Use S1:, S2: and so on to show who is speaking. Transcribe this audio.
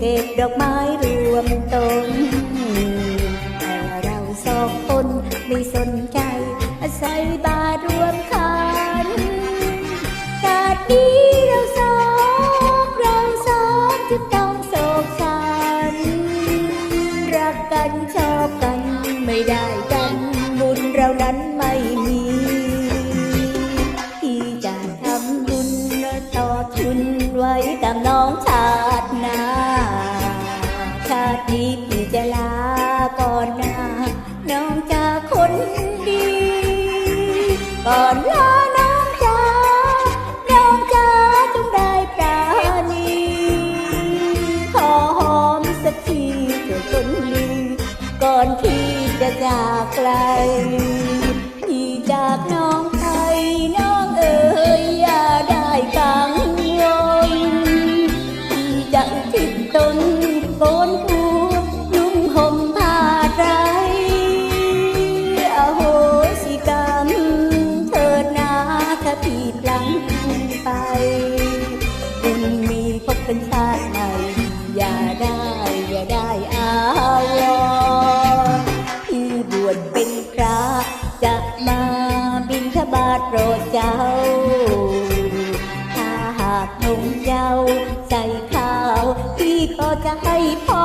S1: เคียงเก็บดอกไม้รวมต้น แต่เราสองคนไม่สนใจ อาศัยบาทรวมคันชาตินี้เราสองเราสองจึงต้องโศกสันรักกันชอบกันไม่ได้กันบุญเรานั้นไม่มีที่จะทำบุญต่อทุนไว้กับน้องชาติ น้องจะคนดี ก่อนลาน้องจ้าน้องจ้าจงได้ปราณีขอหอมสักทีเถิดคนลีก่อนที่จะจากไกล เป็นชาติใหม่ อย่าได้อย่าได้อาวรณ์ที่บวชเป็นพระ จะมาบินทบาทโปรดเจ้า ถ้าหากนงเจ้าใส่ข้าวพี่ก็จะให้พร